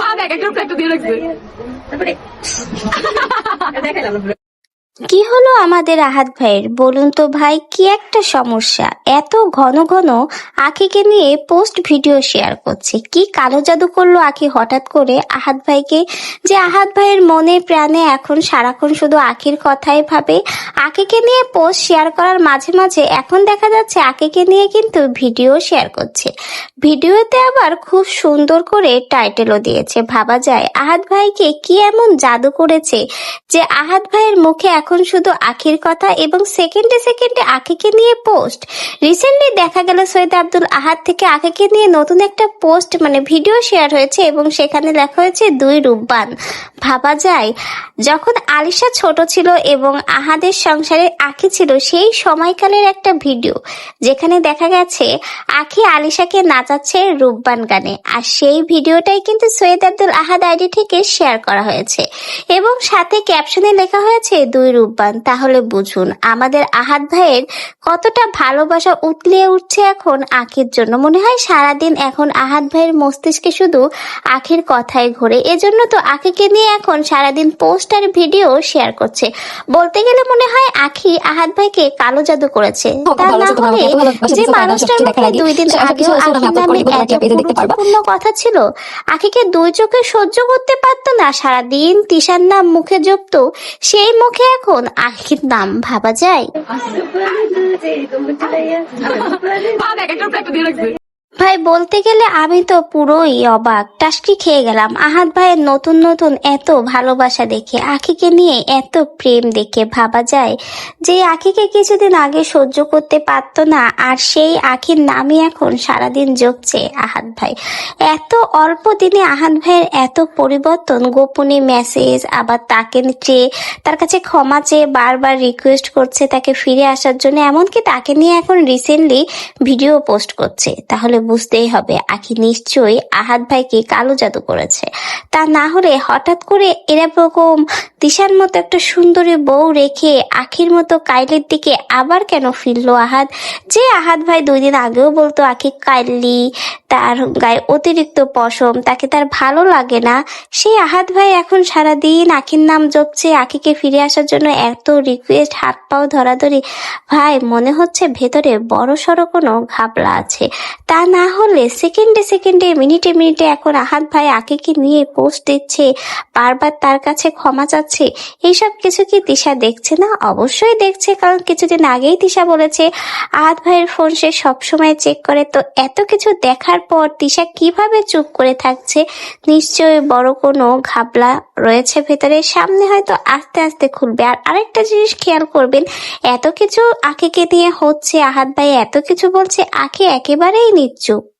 পা দেখ একটা একটা দিয়ে রাখবে। তারপরে দেখালাম কি হলো আমাদের আহাত ভাইয়ের? বলুন তো ভাই, কি একটা সমস্যা? এত ঘন ঘন আখিকে নিয়ে পোস্ট ভিডিও শেয়ার করছে। কি কালো জাদু করল আখি হঠাৎ করে আহাত ভাইকে? যে আহাত ভাইয়ের মনে প্রাণে এখন সারাক্ষণ শুধু আখির কথাই ভাবে। আখিকে নিয়ে পোস্ট শেয়ার করার মাঝে মাঝে এখন দেখা যাচ্ছে আখিকে নিয়ে কিন্তু ভিডিও শেয়ার করছে। ভিডিওতে আবার খুব সুন্দর করে টাইটেলও দিয়েছে। ভাবা যায়, আহাত ভাইকে কি এমন জাদু করেছে যে আহাত ভাইয়ের মুখে এখন শুধু আখির কথা এবং সেকেন্ডে সেকেন্ডে আখিকে নিয়ে পোস্ট। রিসেন্টলি দেখা গেল সৈয়দ আব্দুল আহাদ থেকে আখিকে নিয়ে নতুন একটা পোস্ট মানে ভিডিও শেয়ার হয়েছে এবং সেখানে লেখা হয়েছে দুই রূপবান। ভাবা যায়, যখন আলিশা ছোট ছিল এবং আহাদের সংসারে আখি ছিল, সেই সময়কালের একটা ভিডিও, যেখানে দেখা গেছে আখি আলিশাকে নাচাচ্ছে রূপবান গানে। আর সেই ভিডিওটাই কিন্তু সৈয়দ আব্দুল আহাদ আইডি থেকে শেয়ার করা হয়েছে। এবং সাথে ক্যাপশনে লেখা হয়েছে, দুই রূপবান তাহলে বুঝুন আমাদের আহাদ ভাইয়ের কতটা ভালোবাসা উতলিয়ে উঠছে এখন আখির জন্য। মনে হয় সারাদিন এখন আহাদ ভাইয়ের মস্তিষ্কে শুধু আখির কথাই ঘোরে। এজন্য তো আখিকে নিয়ে এখন সারাদিন পোস্ট আর ভিডিও শেয়ার করছে। বলতে গেলে মনে হয় আখি আহাদ ভাইকে কালো জাদু করেছে। তা না হলে যে মানুষটার মুখে দুই দিন আগেও আখির নামে এত গুরুত্বপূর্ণ কথা ছিল আখিকে দুই চোখে সহ্য করতে পারতো না সারাদিন তিশার নাম মুখে জপতো সেই মুখে এখন আখির নাম ভাবা যায়? ভাই, বলতে গেলে আমি তো পুরোই অবাক। টাসকি খেয়ে গেলাম। আহাত ভাইয়ের নতুন নতুন এত ভালোবাসা দেখে, আখিকে নিয়ে এত প্রেম দেখে ভাবা যায় যে আখিকে কিছুদিন আগে সহ্য করতে পারতো না, আর সেই আখির নামই এখন সারাদিন জপছে আহাত ভাই। এত অল্প দিনে আহাত ভাইয়ের এত পরিবর্তন, গোপনে মেসেজ আবার তাকে চেয়ে তার কাছে ক্ষমা চেয়ে বারবার রিকোয়েস্ট করছে তাকে ফিরে আসার জন্য, এমনকি তাকে নিয়ে এখন রিসেন্টলি ভিডিও পোস্ট করছে। তাহলে বুঝতেই হবে, আখি নিশ্চয়ই আহাত ভাইকে কালো জাদু করেছে। তা না হলে হঠাৎ করে এরকম দিশার মতো একটা সুন্দরী বউ রেখে আখির মতো কাইলের দিকে আবার কেন ফিরলো আহাত? যে আহাত ভাই দুই দিন আগেও বলতো, আখি কাইলি তার গায়ে অতিরিক্ত পশম, তাকে তার ভালো লাগে না। সেই আহাত ভাই এখন সারাদিন আখির নাম জপছে, আখিকে ফিরে আসার জন্য এত রিকোয়েস্ট হাত পাও ধরাধরি। ভাই, মনে হচ্ছে ভেতরে বড় সড়ো কোনো ঘাবলা আছে। তা না হলে সেকেন্ডে সেকেন্ডে মিনিটে মিনিটে এখন আহাত ভাই আকিকে নিয়ে পোস্ট দিচ্ছে, বারবার তার কাছে ক্ষমা চাচ্ছে। এইসব কিছু কি তিশা দেখছে না? অবশ্যই দেখছে, কারণ কিছুদিন আগেই তিশা বলেছে, আহাত ভাইয়ের ফোন সে সবসময় চেক করে। তো এত কিছু দেখার পর তিশা কীভাবে চুপ করে থাকছে? নিশ্চয়ই বড় কোনো ঘাবলা রয়েছে ভেতরে। সামনে হয়তো আস্তে আস্তে খুলবে। আর আরেকটা জিনিস খেয়াল করবেন, এত কিছু আখিকে দিয়ে হচ্ছে আহাত ভাই, এত কিছু বলছে আখি একেবারেই নিচ্ছুপ